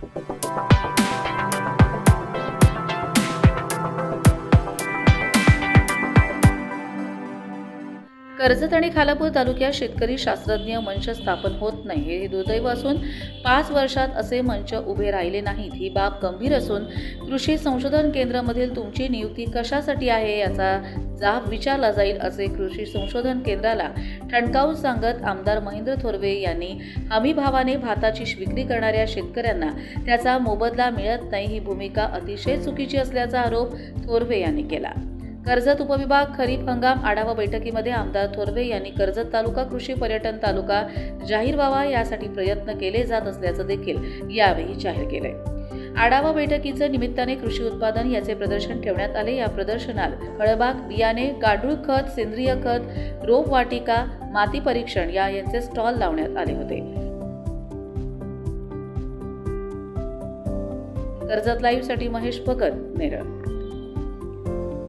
कर्जत आणि खालापूर तालुक्यात शेतकरी शास्त्रज्ञ मंच स्थापन होत नाही. हे दुर्दैव असून पाच वर्षात असे मंच उभे राहिले नाहीत. ही बाब गंभीर असून कृषी संशोधन केंद्रामधील तुमची नियुक्ती कशासाठी आहे याचा जाब विचारला जाईल असे कृषी संशोधन केंद्राला ठणकावून सांगत आमदार महेंद्र थोरवे यांनी हमी भावाने भाताची विक्री करणाऱ्या शेतकऱ्यांना त्याचा मोबदला मिळत नाही ही भूमिका अतिशय चुकीची असल्याचा आरोप थोरवे यांनी केला. कर्जत उपविभाग खरीप हंगाम आढावा बैठकीमध्ये आमदार थोरवे यांनी कर्जत तालुका कृषी पर्यटन तालुका जाहीर व्हावा यासाठी प्रयत्न केले जात असल्याचं देखील यावेळी जाहीर केलंय आढावा बैठकीचं निमित्ताने कृषी उत्पादन याचे प्रदर्शन ठेवण्यात आले. या प्रदर्शनात फळबाग बियाणे गाडूळ खत सेंद्रिय खत रोप वाटिका माती परीक्षण या यांचे स्टॉल लावण्यात आले होते. कर्जत लाईव्हसाठी महेश भगत नेरळ.